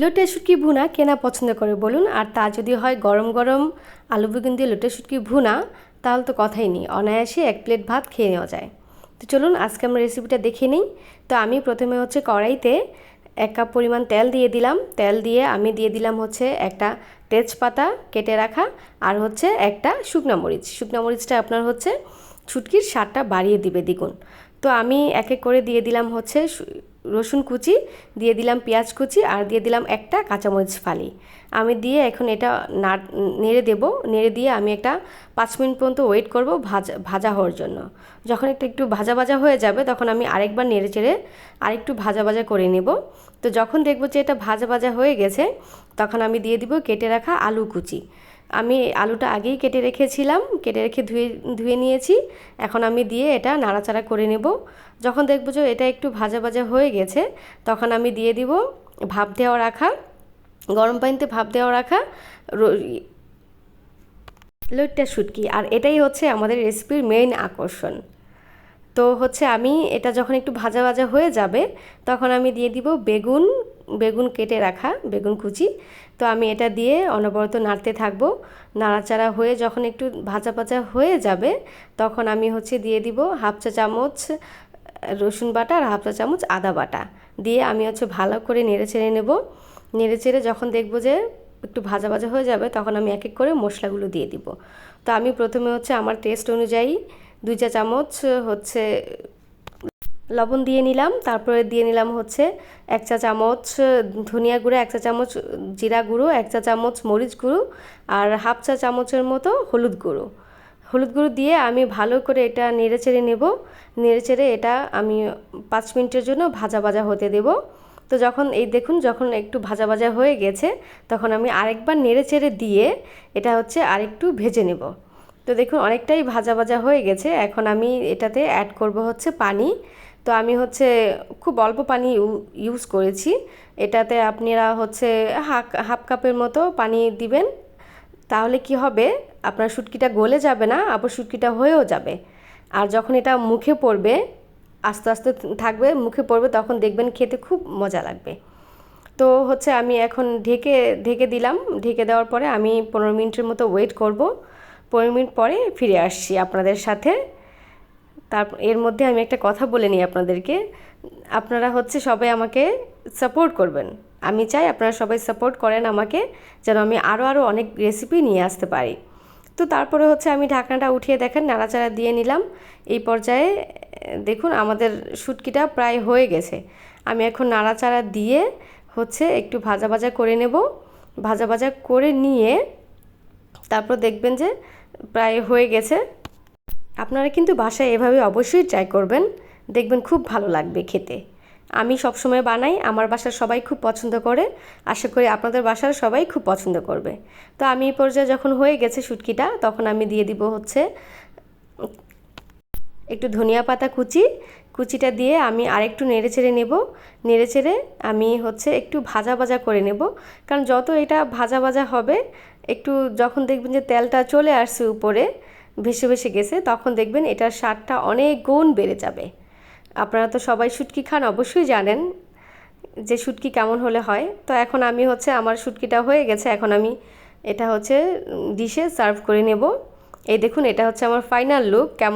লোটে শুটকি ভুনা কেনা পছন্দ করে, বলুন। আর তা যদি হয় গরম গরম আলু বেগুন দিয়ে লোটে শুটকি ভুনা, তাহলে তো কথাই নেই। অনায়াসে এক প্লেট ভাত খেয়ে নেওয়া যায়। তো চলুন, আজকে আমরা রেসিপিটা দেখে নিই। তো আমি প্রথমে হচ্ছে কড়াইতে এক কাপ পরিমাণ তেল দিয়ে দিলাম। তেল দিয়ে আমি দিয়ে দিলাম হচ্ছে একটা তেজপাতা কেটে রাখা আর হচ্ছে একটা শুকনো মরিচ। শুকনো মরিচটা আপনার হচ্ছে ছুটকির স্বাদটা বাড়িয়ে দিবে দ্বিগুণ। তো আমি এক এক করে দিয়ে দিলাম হচ্ছে রসুন কুচি, দিয়ে দিলাম পেঁয়াজ কুচি আর দিয়ে দিলাম একটা কাঁচামরিচ ফালি। আমি দিয়ে এখন এটা নেড়ে দেব, নেড়ে দিয়ে আমি একটা পাঁচ মিনিট পর্যন্ত ওয়েট করব ভাজা ভাজা হওয়ার জন্য। যখন একটা একটু ভাজা ভাজা হয়ে যাবে তখন আমি আরেকবার নেড়ে চেড়ে আরেকটু ভাজা ভাজা করে নেব। তো যখন দেখব যে এটা ভাজা ভাজা হয়ে গেছে তখন আমি দিয়ে দিব কেটে রাখা আলু কুচি। আমি আলুটা আগেই কেটে রেখেছিলাম, কেটে রেখে ধুয়ে ধুয়ে নিয়েছি। এখন আমি দিয়ে এটা নাড়াচাড়া করে নেব। যখন দেখব যে এটা একটু ভাজা ভাজা হয়ে গেছে, তখন আমি দিয়ে দিব ভাপ দেওয়া রাখা, গরম পানিতে ভাপ দেওয়া রাখা লইট্টা শুটকি। আর এটাই হচ্ছে আমাদের রেসিপির মেইন আকর্ষণ। তো হচ্ছে আমি এটা যখন একটু ভাজা ভাজা হয়ে যাবে, তখন আমি দিয়ে দিব বেগুন বেগুন কেটে রাখা বেগুন কুচি। তো আমি এটা দিয়ে অনবরত নাড়তে থাকব। নাড়াচাড়া হয়ে যখন একটু ভাজা ভাজা হয়ে যাবে, তখন আমি হচ্ছে দিয়ে দিব হাফ চা চামচ রসুন বাটা আর হাফ চা চামচ আদা বাটা। দিয়ে আমি হচ্ছে ভালো করে নেড়ে চেড়ে নেব। নেড়ে চেড়ে যখন দেখব যে একটু ভাজা ভাজা হয়ে যাবে, তখন আমি এক এক করে মশলাগুলো দিয়ে দিব। তো আমি প্রথমে হচ্ছে আমার টেস্ট অনুযায়ী দুই চা চামচ হচ্ছে লবণ দিয়ে নিলাম, তারপরে দিয়ে নিলাম হচ্ছে এক চা চামচ ধনিয়া গুঁড়ো, এক চা চামচ জিরা গুঁড়ো, এক চা চামচ মরিচ গুঁড়ো আর হাফ চা চামচের মতো হলুদ গুঁড়ো। হলুদ গুঁড়ো দিয়ে আমি ভালো করে এটা নেড়ে চেড়ে নেব। নেড়ে চেড়ে এটা আমি পাঁচ মিনিটের জন্য ভাজা ভাজা হতে দেব। তো যখন এই দেখুন, যখন একটু ভাজা ভাজা হয়ে গেছে, তখন আমি আরেকবার নেড়ে চেড়ে দিয়ে এটা হচ্ছে আরেকটু ভেজে নেব। তো দেখুন, অনেকটাই ভাজা ভাজা হয়ে গেছে। এখন আমি এটাতে অ্যাড করব হচ্ছে পানি। তো আমি হচ্ছে খুব অল্প পানি ইউজ করেছি। এটাতে আপনারা হচ্ছে হাফ হাফ কাপের মতো পানি দিবেন। তাহলে কি হবে? আপনার শুটকিটা গলে যাবে না, আবার শুটকিটা হয়েও যাবে। আর যখন এটা মুখে পড়বে, আস্তে আস্তে থাকবে, মুখে পড়বে, তখন দেখবেন খেতে খুব মজা লাগবে। তো হচ্ছে আমি এখন ঢেকে ঢেকে দিলাম। ঢেকে দেওয়ার পরে আমি পনেরো মিনিটের মতো ওয়েট করব। পনেরো মিনিট পরে ফিরে আসছি আপনাদের সাথে। তারপর এর মধ্যে আমি একটা কথা বলে নিই আপনাদেরকে। আপনারা হচ্ছে সবাই আমাকে সাপোর্ট করবেন। আমি চাই আপনারা সবাই সাপোর্ট করেন আমাকে, যেন আমি আরও আরও অনেক রেসিপি নিয়ে আসতে পারি। তো তারপরে হচ্ছে আমি ঢাকনাটা উঠিয়ে দেখেন, নাড়াচাড়া দিয়ে নিলাম। এই পর্যায়ে, দেখুন আমাদের শুটকিটা প্রায় হয়ে গেছে। আমি এখন নাড়াচাড়া দিয়ে হচ্ছে একটু ভাজা ভাজা করে নেব। ভাজা ভাজা করে নিয়ে তারপর দেখবেন যে প্রায় হয়ে গেছে। আপনারা কিন্তু বাসায় এভাবে অবশ্যই ট্রাই করবেন। দেখবেন খুব ভালো লাগবে খেতে। আমি সবসময় বানাই, আমার বাসার সবাই খুব পছন্দ করে। আশা করি আপনাদের বাসার সবাই খুব পছন্দ করবে। তো আমি এই পর্যায়ে যখন হয়ে গেছে শুটকিটা, তখন আমি দিয়ে দিব হচ্ছে একটু ধনিয়া পাতা কুচি। কুচিটা দিয়ে আমি আরেকটু নেড়ে চেড়ে নেব। নেড়ে চেড়ে আমি হচ্ছে একটু ভাজা ভাজা করে নেব। কারণ যত এটা ভাজা ভাজা হবে, একটু যখন দেখবেন যে তেলটা চলে আসছে উপরে ভেসে ভেসে গেছে, তখন দেখবেন এটার স্বাদটা অনেক গুণ বেড়ে যাবে। আপনারা তো সবাই শুটকি খান, অবশ্যই জানেন যে শুটকি কেমন হলে হয়। তো এখন আমি হচ্ছে আমার শুটকিটা হয়ে গেছে, এখন আমি এটা হচ্ছে ডিশে সার্ভ করে নেব। এই দেখুন, এটা হচ্ছে আমার ফাইনাল লুক, কেমন